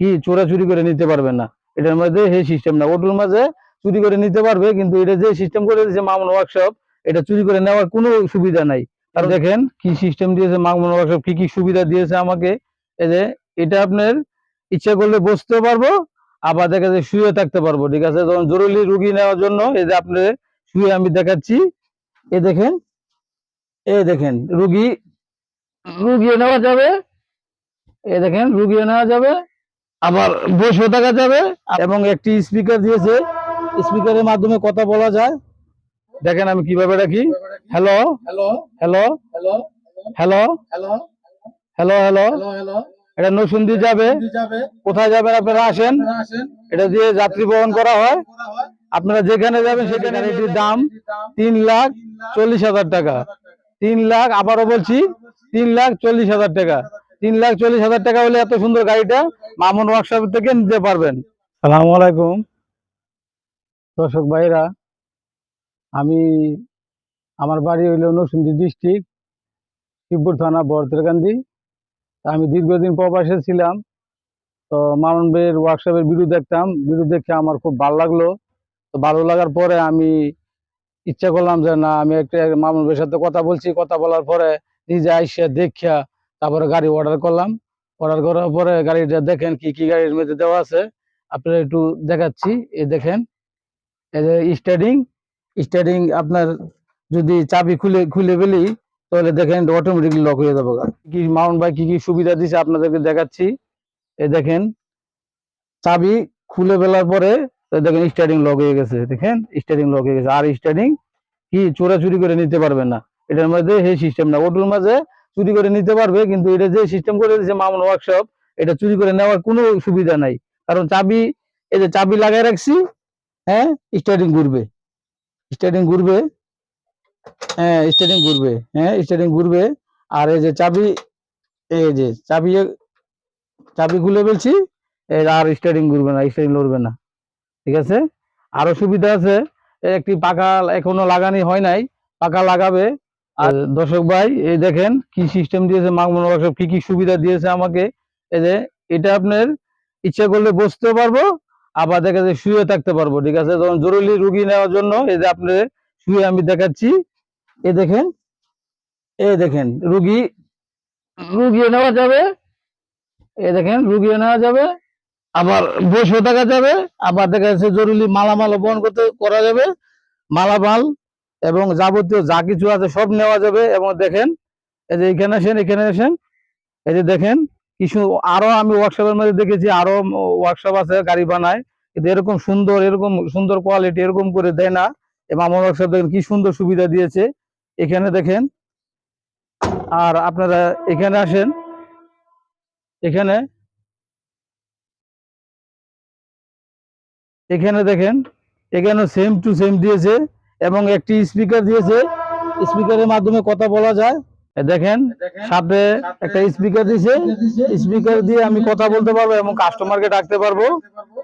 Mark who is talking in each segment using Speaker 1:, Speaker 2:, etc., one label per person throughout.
Speaker 1: কি চোরা চুরি করে নিতে পারবে না। এটার মধ্যে সেই সিস্টেম না। ওটুর মাঝে চুরি করে নিতে পারবে কিন্তু এটা যে সিস্টেম করে দিয়েছে মামুন ওয়ার্কশপ এটা চুরি করে নেওয়ার কোনো সুবিধা নাই। আর দেখেন কি সিস্টেম দিয়েছে মামুন ওয়ার্কশপ কি কি সুবিধা দিয়েছে আমাকে। এই যে এটা আপনার ইচ্ছা করলে বসতে পারব আবার দেখা যায় শুয়ে থাকতে পারব ঠিক আছে? যখন জরুরি রুগী নেওয়ার জন্য এই যে আপনার শুয়ে আমি দেখাচ্ছি। এ দেখেন এ দেখেন রুগী রুগিয়ে নেওয়া যাবে। এ দেখেন রুগিয়ে নেওয়া যাবে। আবার বসে থাকা যাবে। এবং একটি স্পিকার দিয়েছে। স্পিকারের মাধ্যমে কথা বলা যায়। দেখেন আমি কীভাবে রাখি। Hello
Speaker 2: hello
Speaker 1: hello
Speaker 2: hello
Speaker 1: hello
Speaker 2: hello
Speaker 1: hello এটা নসুন্দি যাবে। কোথায় যাবেন আপনারা আসেন। এটা দিয়ে যাত্রী বহন করা হয়। আপনারা যেখানে যাবেন সেখানে এটির দাম তিন লাখ চল্লিশ হাজার টাকা। তিন লাখ আবারও বলছি তিন লাখ চল্লিশ হাজার টাকা। তিন লাখ চল্লিশ হাজার টাকা হলে এত সুন্দর গাড়িটা মামুন ওয়ার্কশপ থেকে নিতে পারবেন। সালামু আলাইকুম। দর্শক ভাইরা আমি আমার বাড়ি হইল নরসিংদী ডিস্ট্রিক্ট শিবপুর থানা বরতেরকান্দি আমি দীর্ঘদিন প্রবাসে ছিলাম তো মামুন ভাইয়ের ওয়ার্কশপের ভিডিও দেখতাম। ভিডিও দেখে আমার খুব ভালো লাগল। তো ভালো লাগার পরে আমি ইচ্ছা করলাম যে না আমি একটা মামুন ভাইয়ের সাথে কথা বলছি। কথা বলার পরে নিজে আইসা দেখা তারপরে গাড়ি অর্ডার করলাম। অর্ডার করার পরে গাড়িটা দেখেন কি কি গাড়ির মধ্যে দেওয়া আছে। আপনারা একটু দেখাচ্ছি, এই দেখেন। এই যে স্টার্টিং স্টার্টিং আপনার যদি চাবি খুলে খুলে ফেলি, তাহলে দেখেন অটোমেটিকলি লক হয়ে যাবে। কি মাউন্ট ভাই কি কি সুবিধা দিছে আপনাদেরকে দেখাচ্ছি। এই দেখেন, চাবি খুলে ফেলার পরে দেখেন স্টার্টিং লক হয়ে গেছে। দেখেন স্টার্টিং লক হয়ে গেছে। আর স্টার্টিং কি চোরাচুরি করে নিতে পারবে না। এটার মধ্যে সেই সিস্টেম না। ওটুর মাঝে চুরি করে নিতে পারবে, কিন্তু এটা যে সিস্টেম করে দিয়েছে মামুন ওয়ার্কশপ এটা চুরি করে নেওয়ার কোনো সুবিধা নাই। কারণ চাবি, এই যে চাবি লাগাই রাখছি হ্যাঁ স্টার্টিং ঘুরবে। স্টার্টিং ঘুরবে হ্যাঁ স্টার্টিং ঘুরবে হ্যাঁ স্টার্টিং ঘুরবে। আর এই যে চাবি, এই যে চাবি চাবি খুলে ফেলছি আর স্টার্টিং ঘুরবে না স্টার্টিং লড়বে না। ঠিক আছে? আরও সুবিধা আছে একটি পাকা এখনও লাগানি হয় নাই, পাকা লাগাবে আর দর্শক ভাই, এই দেখেন কি সিস্টেম দিয়েছে মাগমন ওয়ার্কশপ কি কি সুবিধা দিয়েছে আমাকে। এই যে, এটা আপনার ইচ্ছা করলে বসতে পারব, আবার দেখা যায় শুয়ে থাকতে পারব, ঠিক আছে? যখন জরুরি রুগী নেওয়ার জন্য এই যে আপনি শুয়ে আমি দেখাচ্ছি। এ দেখেন এ দেখেন, রুগী রুগিয়ে নেওয়া যাবে। এ দেখেন রুগিয়ে নেওয়া যাবে। আবার বসে থাকা যাবে, আবার দেখা যাচ্ছে জরুরি মালামাল বহন করতে, করা যাবে। মালামাল এবং যাবতীয় যা কিছু আছে সব নেওয়া যাবে এবং দেখেন, এই যে এখানে আসেন এখানে আসেন, এই যে দেখেন, কিছু আরও আমি ওয়ার্কশপের মধ্যে দেখেছি, আরও ওয়ার্কশপ আছে, গাড়ি বানায়, কিন্তু এরকম সুন্দর এরকম সুন্দর কোয়ালিটি এরকম করে দেয় না। এবং আমার ওয়ার্কশপ দেখেন কি সুন্দর সুবিধা দিয়েছে। এখানে দেখেন, আর আপনারা এখানে আসেন, এখানে এখানে দেখেন এখানে সেম টু সেম দিয়েছে। এবং একটি স্পিকার দিয়েছে। স্পিকারের মাধ্যমে কথা বলা যায়। দেখেন সাথে একটা স্পিকার দিয়েছে। স্পিকার দিয়ে আমি কথা বলতে পারব এবং কাস্টমারকে ডাকতে পারব।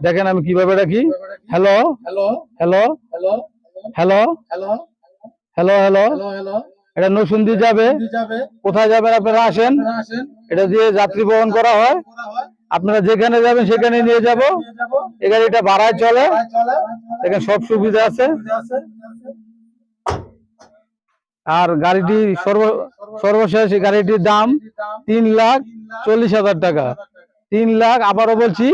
Speaker 1: দেখেন আমি কীভাবে ডাকি। Hello
Speaker 2: hello
Speaker 1: hello
Speaker 2: hello
Speaker 1: hello
Speaker 2: hello
Speaker 1: hello এটা নসুন্দি যাবে। কোথায় যাবেন আপনারা আসেন? এটা দিয়ে যাত্রী বহন করা হয়। আপনারা যেখানে যাবেন, সেখানে নিয়ে যাব। এই গাড়িটা ভাড়ায় চলে। এখানে সব সুবিধা আছে। আর গাড়িটি সর্ব, সর্বশেষ গাড়িটির দাম তিন লাখ চল্লিশ হাজার টাকা। তিন লাখ, আবারও বলছি,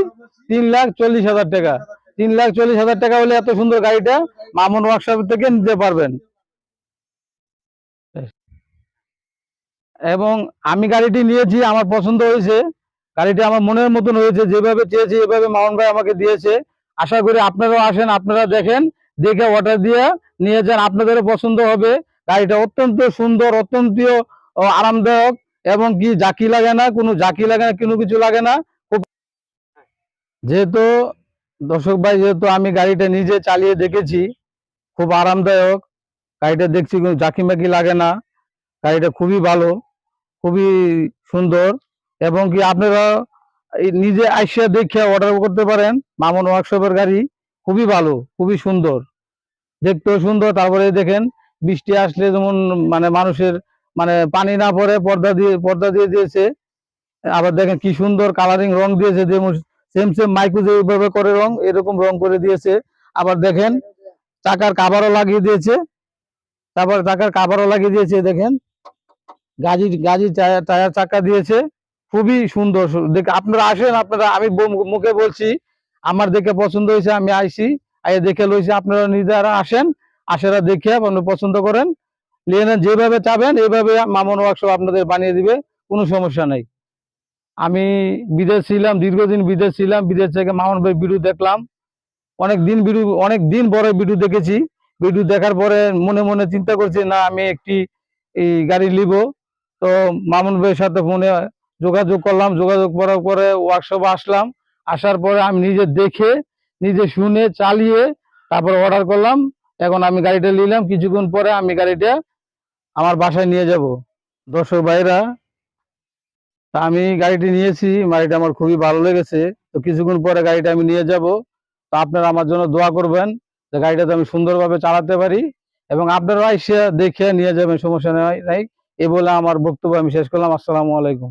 Speaker 1: তিন লাখ চল্লিশ হাজার টাকা। তিন লাখ চল্লিশ হাজার টাকা হলে এত সুন্দর গাড়িটা মামুন ওয়ার্কশপ থেকে নিতে পারবেন। এবং আমি গাড়িটি নিয়েছি, আমার পছন্দ হয়েছে। গাড়িটি আমার মনের মতন হয়েছে, যেভাবে চেয়েছি, এভাবে মামুন ভাই আমাকে দিয়েছে। আশা করি আপনারাও আসেন, আপনারা দেখেন, দেখে অর্ডার দিয়ে নিয়ে যান, আপনাদেরও পছন্দ হবে। গাড়িটা অত্যন্ত সুন্দর অত্যন্ত আরামদায়ক এবং কি জাকি লাগে না, কোনো জাকি লাগে না, কোনো কিছু লাগে না। খুব যেহেতু দর্শক ভাই, যেহেতু আমি গাড়িটা নিজে চালিয়ে দেখেছি, খুব আরামদায়ক। গাড়িটা দেখছি কোনো জাকি মাকি লাগে না। গাড়িটা খুবই ভালো, খুবই সুন্দর। এবং কি আপনারা নিজে আইসা দেখে অর্ডার করতে পারেন। মামুন ওয়ার্কশপের গাড়ি খুবই ভালো, খুবই সুন্দর। দেখতেও সুন্দর, তারপরে দেখেন বৃষ্টি আসলে যেমন মানে মানুষের মানে পানি না পড়ে, পর্দা দিয়ে পর্দা দিয়ে দিয়েছে। আবার দেখেন কি সুন্দর কালারিং রং দিয়েছে যেমন সেম সেম মাইকু যেভাবে করে রং, এরকম রং করে দিয়েছে। আবার দেখেন চাকার কাভারও লাগিয়ে দিয়েছে। তারপর চাকার কাভারও লাগিয়ে দিয়েছে, দেখেন। গাজি গাজি টায়ার টায়ার চাকা দিয়েছে। খুবই সুন্দর দেখ- আপনারা আসেন, আপনারা, আমি মুখে বলছি, আমার দেখে পছন্দ হয়েছে, আমি আইছি আই দেখে লইছি, আপনারা নিজেরা আসেন, আসারা দেখে আপনারা পছন্দ করেন, নিয়ে নেন, যেভাবে চাবেন, এইভাবে মামন ওয়ার্কশপ আপনাদের বানিয়ে দিবে, কোনো সমস্যা নেই। আমি বিদেশ ছিলাম, দীর্ঘদিন বিদেশ ছিলাম, বিদেশ থেকে মামুন ভাই ভিডিও দেখলাম, অনেক দিন ভিডিও, অনেক দিন পরে ভিডিও দেখেছি, ভিডিও দেখার পরে মনে মনে চিন্তা করছি, না, আমি একটি এই গাড়ি নিব, তো মামুন ভাইয়ের সাথে ফোনে যোগাযোগ করলাম, যোগাযোগ করার পরে ওয়ার্কশপে আসলাম। আসার পরে আমি নিজে দেখে, নিজে শুনে, চালিয়ে তারপর অর্ডার করলাম। এখন আমি গাড়িটা নিলাম। কিছুক্ষণ পরে আমি গাড়িটা আমার বাসায় নিয়ে যাব। দর্শক ভাইরা তা আমি গাড়িটি নিয়েছি। গাড়িটা আমার খুবই ভালো লেগেছে। তো কিছুক্ষণ পরে গাড়িটা আমি নিয়ে যাব। তো আপনারা আমার জন্য দোয়া করবেন যে গাড়িটাতে আমি সুন্দরভাবে চালাতে পারি এবং আপনারা এসে দেখে নিয়ে যাবেন, সমস্যা নাই নাই। এ বলে আমার বক্তব্য আমি শেষ করলাম। আসসালামু আলাইকুম।